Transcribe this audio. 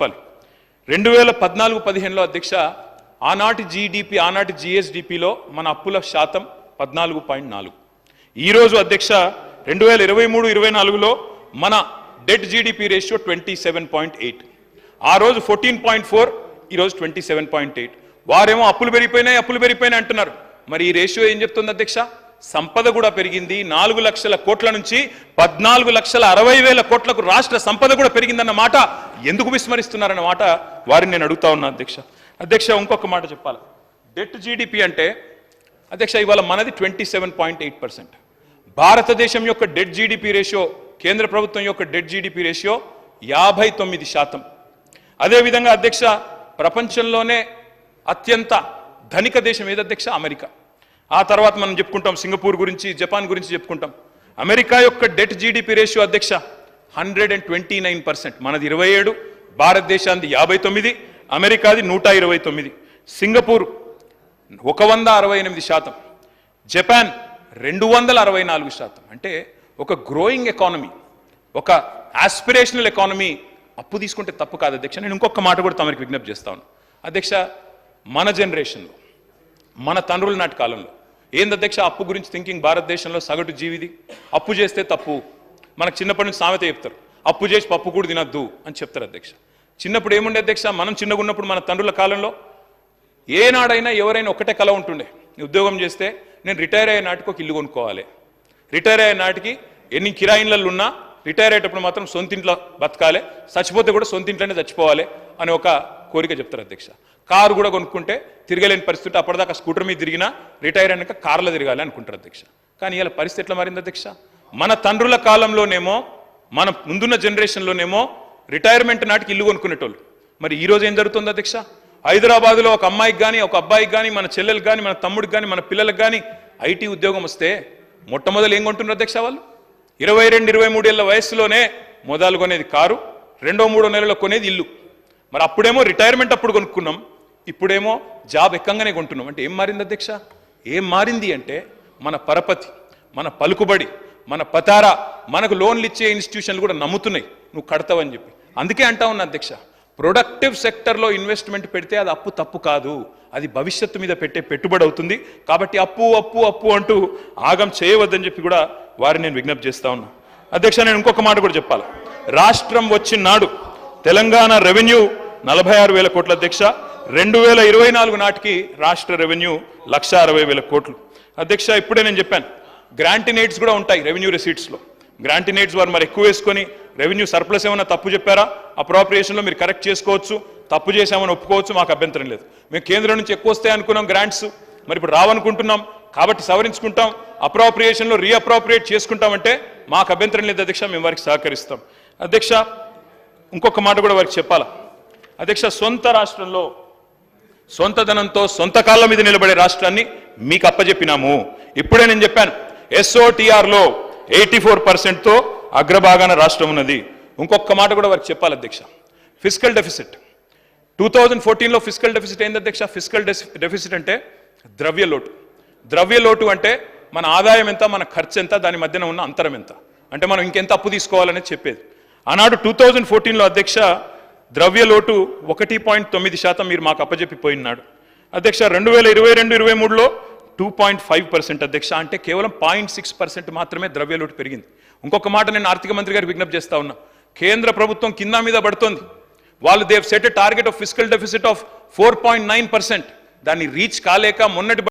చెప్పాలి. రెండు వేల పద్నాలుగు పదిహేనులో అధ్యక్ష ఆనాటి జీడిపి ఆనాటి జిఎస్డిపిలో మన అప్పుల శాతం పద్నాలుగు పాయింట్ నాలుగు. ఈరోజు అధ్యక్ష రెండు వేల ఇరవై మూడు ఇరవై నాలుగులో మన debt GDP ratio twenty seven point eight. ఆ రోజు ఫోర్టీన్ పాయింట్ ఫోర్ ఈరోజు ట్వంటీ సెవెన్ పాయింట్ ఎయిట్. వారేమో అప్పులు పెరిగిపోయినాయి అప్పులు పెరిగిపోయినాయి అంటున్నారు. మరి ఈ రేషియో ఏం చెప్తుంది అధ్యక్ష? సంపద కూడా పెరిగింది. నాలుగు లక్షల కోట్ల నుంచి పద్నాలుగు లక్షల అరవై వేల కోట్లకు రాష్ట్ర సంపద కూడా పెరిగిందన్న మాట ఎందుకు విస్మరిస్తున్నారన్న మాట వారిని నేను అడుగుతా ఉన్నా అధ్యక్ష. అధ్యక్ష ఇంకొక మాట చెప్పాలి. డెట్ జీడిపి అంటే అధ్యక్ష ఇవాళ మనది twenty seven point eight percent. భారతదేశం యొక్క డెట్ జీడిపి రేషియో కేంద్ర ప్రభుత్వం యొక్క డెట్ జీడిపి రేషియో యాభై తొమ్మిది శాతం. అదేవిధంగా అధ్యక్ష ప్రపంచంలోనే అత్యంత ధనిక దేశం ఏది అధ్యక్ష? అమెరికా. ఆ తర్వాత మనం చెప్పుకుంటాం సింగపూర్ గురించి జపాన్ గురించి చెప్పుకుంటాం. అమెరికా యొక్క డెట్ జీడిపి రేషియో అధ్యక్ష hundred and twenty nine percent. మనది ఇరవై ఏడు భారతదేశానికి యాభై తొమ్మిది అమెరికాది నూట ఇరవై తొమ్మిది. సింగపూర్ ఒక వంద అరవై ఎనిమిది శాతం. జపాన్ రెండు వందల అరవై నాలుగు శాతం. అంటే ఒక గ్రోయింగ్ ఎకానమీ ఒక ఆస్పిరేషనల్ ఎకానమీ అప్పు తీసుకుంటే తప్పు కాదు అధ్యక్ష. నేను ఇంకొక మాట కూడా తమరికి విజ్ఞప్తి చేస్తాను అధ్యక్ష మన జనరేషన్లో మన తండ్రుల నాటి కాలంలో ఏంది అధ్యక్ష అప్పు గురించి థింకింగ్ భారతదేశంలో సగటు జీవిది? అప్పు చేస్తే తప్పు. మనకు చిన్నప్పటి నుంచి సామెత చెప్తారు. అప్పు చేసి పప్పు కూడా తినద్దు అని చెప్తారు అధ్యక్ష. చిన్నప్పుడు ఏముండే అధ్యక్ష? మనం చిన్నగా ఉన్నప్పుడు మన తండ్రుల కాలంలో ఏనాడైనా ఎవరైనా ఒకటే కల ఉంటుండే. ఉద్యోగం చేస్తే నేను రిటైర్ అయ్యే నాటికి ఒక ఇల్లు కొనుక్కోవాలి. రిటైర్ అయ్యే నాటికి ఎన్ని కిరాయిన్లలో ఉన్నా రిటైర్ అయ్యేటప్పుడు మాత్రం సొంతింట్లో బతకాలి. చచ్చిపోతే కూడా సొంతింట్లోనే చచ్చిపోవాలి అని ఒక కోరిక చెప్తారు అధ్యక్ష. కారు కూడా కొనుక్కుంటే తిరగలేని పరిస్థితి అప్పటిదాకా స్కూటర్ మీద తిరిగినా రిటైర్ అయినాక కార్లో తిరగాలి అనుకుంటారు అధ్యక్ష. కానీ ఇలా పరిస్థితి ఎట్లా మారింది అధ్యక్ష? మన తండ్రుల కాలంలోనేమో మన ముందున్న జనరేషన్లోనేమో రిటైర్మెంట్ నాటికి ఇల్లు కొనుక్కునేటోళ్ళు. మరి ఈ రోజు ఏం జరుగుతుంది అధ్యక్ష? హైదరాబాద్లో ఒక అమ్మాయికి కానీ ఒక అబ్బాయికి కానీ మన చెల్లెలకు కానీ మన తమ్ముడికి కానీ మన పిల్లలకు కానీ ఐటీ ఉద్యోగం వస్తే మొట్టమొదలు ఏం కొంటున్నారు అధ్యక్ష వాళ్ళు? ఇరవై రెండు ఇరవై మూడేళ్ళ వయసులోనే మొదలు కొనేది కారు రెండో మూడో నెలలో కొనేది ఇల్లు. మరి అప్పుడేమో రిటైర్మెంట్ అప్పుడు కొనుక్కున్నాం ఇప్పుడేమో జాబ్ ఎక్కంగానే కొంటున్నాం. అంటే ఏం మారింది అధ్యక్ష? ఏం మారింది అంటే మన పరపతి మన పలుకుబడి మన పతారా మనకు లోన్లు ఇచ్చే ఇన్స్టిట్యూషన్లు కూడా నమ్ముతున్నాయి. నువ్వు కడతావని చెప్పి. అందుకే అంటా ఉన్నా అధ్యక్ష ప్రొడక్టివ్ సెక్టర్లో ఇన్వెస్ట్మెంట్ పెడితే అది అప్పు తప్పు కాదు. అది భవిష్యత్తు మీద పెట్టే పెట్టుబడి అవుతుంది. కాబట్టి అప్పు అప్పు అప్పు అంటూ ఆగం చేయవద్దని చెప్పి కూడా వారిని నేను విజ్ఞప్తి చేస్తా ఉన్నా. అధ్యక్ష నేను ఇంకొక మాట కూడా చెప్పాలి? రాష్ట్రం వచ్చిన నాడు తెలంగాణ రెవెన్యూ నలభై ఆరు వేల కోట్ల అధ్యక్ష రెండు వేల ఇరవై నాలుగు నాటికి రాష్ట్ర రెవెన్యూ లక్ష అరవై వేల కోట్లు. అధ్యక్ష ఇప్పుడే నేను చెప్పాను గ్రాంటినేట్స్ కూడా ఉంటాయి రెవెన్యూ రిసీట్స్లో. గ్రాంటినేట్స్ వారు మరి ఎక్కువ వేసుకొని రెవెన్యూ సర్ప్లస్ ఏమైనా తప్పు చెప్పారా? అప్రాప్రియేషన్లో మీరు కరెక్ట్ చేసుకోవచ్చు తప్పు చేశామని ఒప్పుకోవచ్చు మాకు అభ్యంతరం లేదు. మేము కేంద్రం నుంచి ఎక్కువ వస్తాయి అనుకున్నాం గ్రాంట్స్ మరి ఇప్పుడు రావనుకుంటున్నాం కాబట్టి సవరించుకుంటాం అప్రాప్రియేషన్లో రీఅప్రాప్రియేట్ చేసుకుంటామంటే మాకు అభ్యంతరం లేదు అధ్యక్ష మేము వారికి సహకరిస్తాం. అధ్యక్ష ఇంకొక మాట కూడా వారికి చెప్పాలా? అధ్యక్ష సొంత రాష్ట్రంలో సొంత ధనంతో సొంత కాళ్ళ మీద నిలబడే రాష్ట్రాన్ని మీకు అప్పజెప్పినాము. ఇప్పుడే నేను చెప్పాను ఎస్ఓటిఆర్లో ఎయిటీ ఫోర్ పర్సెంట్తో అగ్రభాగాన రాష్ట్రం ఉన్నది. ఇంకొక మాట కూడా వారికి చెప్పాలి అధ్యక్ష. Physical deficit. టూ థౌజండ్ ఫోర్టీన్లో ఫిజికల్ డెఫిసిట్ ఏంది అధ్యక్ష? ఫిజికల్ డెఫిసిట్ అంటే ద్రవ్య లోటు. ద్రవ్య లోటు అంటే మన ఆదాయం ఎంత మన ఖర్చు ఎంత దాని మధ్యన ఉన్న అంతరం ఎంత. అంటే మనం ఇంకెంత అప్పు తీసుకోవాలనేది చెప్పేది. ఆనాడు టూ థౌజండ్ ఫోర్టీన్లో అధ్యక్ష ద్రవ్య లోటు ఒకటి పాయింట్ తొమ్మిది శాతం మీరు మాకు అప్పజెప్పిపోయినాడు. అధ్యక్ష రెండు వేల ఇరవై రెండు ఇరవై మూడులో టూ పాయింట్ ఫైవ్ పర్సెంట్ అధ్యక్ష అంటే కేవలం పాయింట్ సిక్స్ పర్సెంట్ మాత్రమే ద్రవ్య లోటు పెరిగింది. ఇంకొక మాట నేను ఆర్థిక మంత్రి గారికి విజ్ఞప్తి చేస్తా ఉన్నా. కేంద్ర ప్రభుత్వం కింద మీద పడుతోంది. వాళ్ళు they've set target of physical deficit of four point nine percent దాన్ని రీచ్ కాలేక మొన్నటి